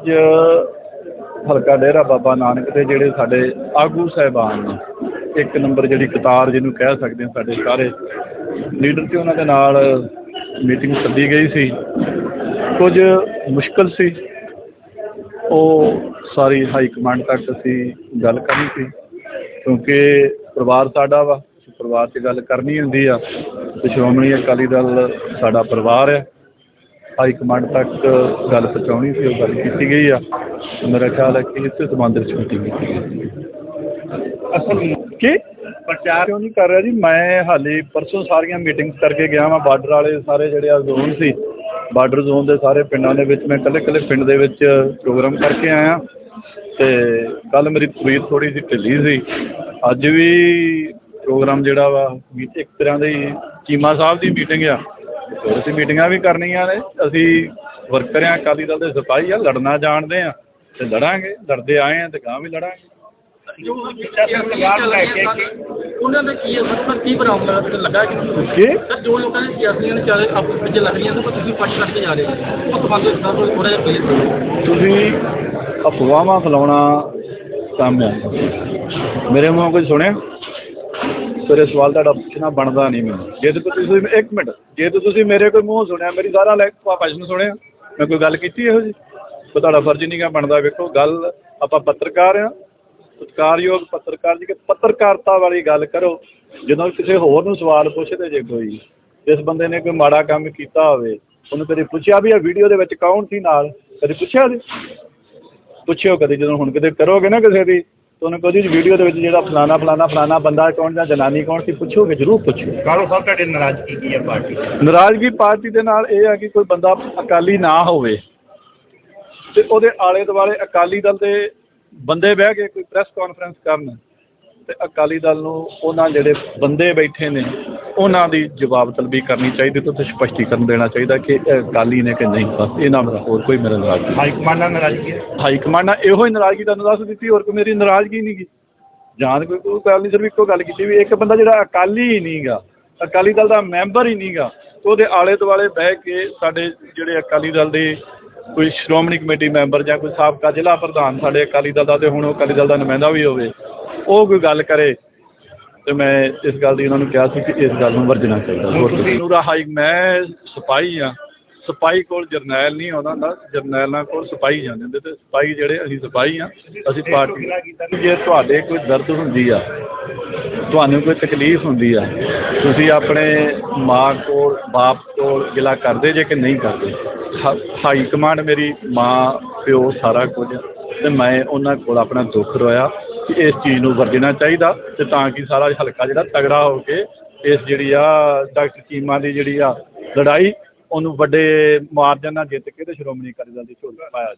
ਅੱਜ ਹਲਕਾ ਡੇਰਾ ਬਾਬਾ ਨਾਨਕ ਦੇ ਜਿਹੜੇ ਸਾਡੇ ਆਗੂ ਸਾਹਿਬਾਨ ਨੇ, ਇੱਕ ਨੰਬਰ ਜਿਹੜੀ ਕਤਾਰ ਜਿਹਨੂੰ ਕਹਿ ਸਕਦੇ ਹਾਂ ਸਾਡੇ ਸਾਰੇ ਲੀਡਰ ਤੇ ਉਹਨਾਂ ਦੇ ਨਾਲ ਮੀਟਿੰਗ ਸੱਦੀ ਗਈ ਸੀ। ਕੁਝ ਮੁਸ਼ਕਲ ਸੀ। ਉਹ ਸਾਰੀ ਹਾਈ ਕਮਾਂਡ ਤੱਕ ਅਸੀਂ ਗੱਲ ਕਰਨੀ ਸੀ, ਕਿਉਂਕਿ ਪਰਿਵਾਰ ਸਾਡਾ ਵਾ, ਪਰਿਵਾਰ 'ਚ ਗੱਲ ਕਰਨੀ ਹੁੰਦੀ ਆ। ਤੇ ਸ਼੍ਰੋਮਣੀ ਅਕਾਲੀ ਦਲ ਸਾਡਾ ਪਰਿਵਾਰ ਆ ਹਾਈ ਕਮਾਂਡ ਤੱਕ ਗੱਲ ਪਹੁੰਚਾਉਣੀ ਸੀ ਉਹ ਗੱਲ ਕੀਤੀ ਗਈ ਆ। ਮੇਰਾ ਖਿਆਲ ਹੈ ਕਿ ਇਸੇ ਸੰਬੰਧ ਵਿੱਚ ਮੀਟਿੰਗ ਕੀਤੀ ਗਈ ਅਸਲ ਕੀ? ਪ੍ਰਚਾਰ ਕਿਉਂ ਨਹੀਂ ਕਰ ਰਿਹਾ ਜੀ? ਮੈਂ ਹਾਲੇ ਪਰਸੋਂ ਸਾਰੀਆਂ ਮੀਟਿੰਗਸ ਕਰਕੇ ਗਿਆ ਵਾਂ ਬਾਰਡਰ ਵਾਲੇ ਸਾਰੇ ਜਿਹੜੇ ਆ ਜ਼ੋਨ ਸੀ ਬਾਰਡਰ ਜ਼ੋਨ ਦੇ ਸਾਰੇ ਪਿੰਡਾਂ ਦੇ ਵਿੱਚ ਮੈਂ ਇਕੱਲੇ ਪਿੰਡ ਦੇ ਵਿੱਚ ਪ੍ਰੋਗਰਾਮ ਕਰਕੇ ਆਇਆ। ਤੇ ਕੱਲ ਮੇਰੀ ਤਬੀਅਤ ਥੋੜੀ ਜਿਹੀ ਢਿੱਲੀ ਸੀ। ਅੱਜ ਵੀ ਪ੍ਰੋਗਰਾਮ ਜਿਹੜਾ ਵਾ ਇੱਕ ਤਰ੍ਹਾਂ ਦੀ ਚੀਮਾ ਸਾਹਿਬ ਦੀ ਮੀਟਿੰਗ ਆ। ਅਸੀਂ ਮੀਟਿੰਗਾਂ ਵੀ ਕਰਨੀਆਂ ਨੇ ਅਸੀਂ ਵਰਕਰ ਆ ਅਕਾਲੀ ਦਲ ਦੇ ਸਿਪਾਹੀ ਆ ਲੜਨਾ ਜਾਣਦੇ ਆ ਤੇ ਲੜਾਂਗੇ ਲੜਦੇ ਆਏ ਆ ਤੇ ਗਾਂ ਵੀ ਲੜਾਂਗੇ। ਜੋ ਜਿੱਦਾਂ ਸਰਕਾਰ ਲੈ ਕੇ ਉਹਨਾਂ ਦਾ ਕੀ ਅਸਰ ਪਰ ਕੀ ਬਰਾਮਦ ਲੱਗਾ ਕਿ ਕੀ? ਸਰ ਜੋ ਲੋਕਾਂ ਨੇ ਸਿਆਸੀਆਂ ਨੇ ਚਾਰੇ ਆਪਸ ਵਿੱਚ ਲੱਗ ਰਹੀਆਂ ਸੀ ਪਰ ਤੁਸੀਂ ਪੱਟ ਕਰਕੇ ਜਾ ਰਹੇ ਹੋ। ਉਹ ਸਬੰਧ ਦਾ ਕੋਈ ਥੋੜਾ ਜਿਹਾ ਕਲੀਅਰ ਕਰੋ। ਤੁਸੀਂ ਅਫਵਾਹਾਂ ਫੈਲਾਉਣਾ ਕੰਮ ਹੈ? ਮੇਰੇ ਮੂੰਹੋਂ ਕੁਝ ਸੁਣਿਆ? ਤੇਰੇ ਸਵਾਲ ਤੁਹਾਡਾ ਪੁੱਛਣਾ ਬਣਦਾ ਨਹੀਂ ਮੈਨੂੰ। ਜੇ ਤੇ ਤੁਸੀਂ ਇੱਕ ਮਿੰਟ, ਜੇ ਤੇ ਤੁਸੀਂ ਮੇਰੇ ਕੋਈ ਮੂੰਹ ਸੁਣਿਆ, ਮੇਰੀ ਸਾਰਾ ਲੈ ਭਾਸ਼ਣ ਸੁਣਿਆ। ਮੈਂ ਕੋਈ ਗੱਲ ਕੀਤੀ ਇਹੋ ਜੀ ਤਾਂ ਤੁਹਾਡਾ ਫਰਜ਼ ਨਹੀਂ ਗਾ ਬਣਦਾ, ਵੇਖੋ, ਗੱਲ ਆਪਾਂ ਪੱਤਰਕਾਰ ਆ ਸਤਿਕਾਰਯੋਗ ਪੱਤਰਕਾਰ ਜੀ, ਕਿ ਪੱਤਰਕਾਰਤਾ ਵਾਲੀ ਗੱਲ ਕਰੋ। ਜਦੋਂ ਕਿਸੇ ਹੋਰ ਨੂੰ ਸਵਾਲ ਪੁੱਛਦੇ ਜੇ ਕੋਈ ਜਿਸ ਬੰਦੇ ਨੇ ਕੋਈ ਮਾੜਾ ਕੰਮ ਕੀਤਾ ਹੋਵੇ, ਉਹਨੂੰ ਕਦੇ ਪੁੱਛਿਆ ਵੀ ਇਹ ਵੀਡੀਓ ਦੇ ਵਿੱਚ ਕੌਣ ਸੀ ਨਾਲ? ਕਦੇ ਪੁੱਛਿਆ ਜੀ? ਪੁੱਛਿਓ ਕਦੇ, ਜਦੋਂ ਹੁਣ ਕਿਤੇ ਕਰੋਗੇ ਨਾ ਕਿਸੇ ਦੀ। ਤਾਂ ਉਹਨੂੰ ਕਹੋ ਜੀ ਵੀਡੀਓ ਦੇ ਵਿੱਚ ਜਿਹੜਾ ਫਲਾਣਾ ਫਲਾਣਾ ਫਲਾਣਾ ਬੰਦਾ ਕੌਣ ਜਾਂ ਜਨਾਨੀ ਕੌਣ ਸੀ ਪੁੱਛੋਗੇ? ਜ਼ਰੂਰ ਪੁੱਛਿਓ। ਕਾਲੋ ਸਾਹਿਬ ਤੁਹਾਡੀ ਨਾਰਾਜ਼ਗੀ ਕੀ ਹੈ ਪਾਰਟੀ ਨਾਰਾਜ਼ਗੀ ਪਾਰਟੀ ਦੇ ਨਾਲ ਇਹ ਆ ਕਿ ਕੋਈ ਬੰਦਾ ਅਕਾਲੀ ਨਾ ਹੋਵੇ ਤੇ ਉਹਦੇ ਆਲੇ ਦੁਆਲੇ ਅਕਾਲੀ ਦਲ ਦੇ ਬੰਦੇ ਬਹਿ ਕੇ ਕੋਈ ਪ੍ਰੈਸ ਕਾਨਫਰੰਸ ਕਰਨ ਤੇ ਅਕਾਲੀ ਦਲ ਨੂੰ ਉਹਨਾਂ ਜਿਹੜੇ ਬੰਦੇ ਬੈਠੇ ਨੇ ਉਹਨਾਂ ਦੀ ਜਵਾਬ ਤਲਬੀ ਕਰਨੀ ਚਾਹੀਦੀ ਤੇ ਉੱਥੇ ਸਪਸ਼ਟੀਕਰਨ ਦੇਣਾ ਚਾਹੀਦਾ ਕਿ ਅਕਾਲੀ ਨੇ ਕਿ ਨਹੀਂ। ਬਸ ਇਹਨਾਂ ਮੇਰਾ ਹੋਰ ਕੋਈ ਮੇਰਾ ਨਾਰਾਜ਼ਗੀ ਹਾਈ ਕਮਾਂਡ ਨਾਲ ਨਾਰਾਜ਼ਗੀ ਹੈ? ਹਾਈ ਕਮਾਂਡ ਨਾਲ ਇਹੋ ਹੀ ਨਾਰਾਜ਼ਗੀ ਤੁਹਾਨੂੰ ਦੱਸ ਦਿੱਤੀ ਹੋਰ ਕੋਈ ਮੇਰੀ ਨਾਰਾਜ਼ਗੀ ਨਹੀਂ ਗੀ। ਜਾਂ ਕੋਈ ਕੋਈ ਗੱਲ ਨਹੀਂ ਸਿਰਫ ਇੱਕੋ ਗੱਲ ਕੀਤੀ ਵੀ ਇੱਕ ਬੰਦਾ ਜਿਹੜਾ ਅਕਾਲੀ ਹੀ ਨਹੀਂਗਾ ਅਕਾਲੀ ਦਲ ਦਾ ਮੈਂਬਰ ਹੀ ਨਹੀਂਗਾ ਉਹਦੇ ਆਲੇ ਦੁਆਲੇ ਬਹਿ ਕੇ ਸਾਡੇ ਜਿਹੜੇ ਅਕਾਲੀ ਦਲ ਦੇ ਕੋਈ ਸ਼੍ਰੋਮਣੀ ਕਮੇਟੀ ਮੈਂਬਰ ਜਾਂ ਕੋਈ ਸਾਬਕਾ ਜ਼ਿਲ੍ਹਾ ਪ੍ਰਧਾਨ ਸਾਡੇ ਅਕਾਲੀ ਦਲ ਦਾ ਤੇ ਹੁਣ ਉਹ ਅਕਾਲੀ ਦਲ ਦਾ ਨੁਮਾਇੰਦਾ ਵੀ ਹੋਵੇ ਉਹ ਕੋਈ ਗੱਲ ਕਰੇ ਤੇ ਮੈਂ ਇਸ ਗੱਲ ਦੀ ਉਹਨਾਂ ਨੂੰ ਕਿਹਾ ਸੀ ਕਿ ਇਸ ਗੱਲ ਨੂੰ ਵਰਜਣਾ ਚਾਹੀਦਾ ਹੋਰ ਤੁਸੀਂ- ਨੂਰਾ ਹਾਈ, ਮੈਂ ਸਿਪਾਹੀ ਆ ਸਿਪਾਹੀ ਕੋਲ ਜਰਨੈਲ ਨਹੀਂ ਆਉਂਦਾ ਹੁੰਦਾ ਜਰਨੈਲਾਂ ਕੋਲ ਸਿਪਾਹੀ ਜਾਂਦੇ ਹੁੰਦੇ ਤੇ ਸਿਪਾਹੀ ਜਿਹੜੇ ਅਸੀਂ ਸਿਪਾਹੀ ਆ ਅਸੀਂ ਪਾਰਟੀ ਜੇ ਤੁਹਾਡੇ ਕੋਈ ਦਰਦ ਹੁੰਦੀ ਆ, ਤੁਹਾਨੂੰ ਕੋਈ ਤਕਲੀਫ ਹੁੰਦੀ ਆ, ਤੁਸੀਂ ਆਪਣੇ ਮਾਂ ਕੋਲ, ਬਾਪ ਕੋਲ ਗਿਲਾ ਕਰਦੇ ਜੇ ਕਿ ਨਹੀਂ ਕਰਦੇ? ਹਾ- ਹਾਈ ਕਮਾਂਡ ਮੇਰੀ ਮਾਂ, ਪਿਓ ਸਾਰਾ ਕੁਝ ਤੇ ਮੈਂ ਉਹਨਾਂ ਕੋਲ ਆਪਣਾ ਦੁੱਖ ਰੋਇਆ। ਇਸ ਚੀਜ਼ ਨੂੰ ਵਰਜਣਾ ਚਾਹੀਦਾ ਤੇ ਤਾਂ ਕਿ ਸਾਰਾ ਹਲਕਾ ਜਿਹੜਾ ਤਗੜਾ ਹੋ ਕੇ ਇਸ ਜਿਹੜੀ ਆ ਡਾਕਟਰ ਚੀਮਾ ਦੀ ਜਿਹੜੀ ਆ ਲੜਾਈ ਉਹਨੂੰ ਵੱਡੇ ਮਾਰਜਨ ਨਾਲ ਜਿੱਤ ਕੇ ਤੇ ਸ਼੍ਰੋਮਣੀ ਅਕਾਲੀ ਦਲ ਦੀ ਝੋਲੀ ਪਾਇਆ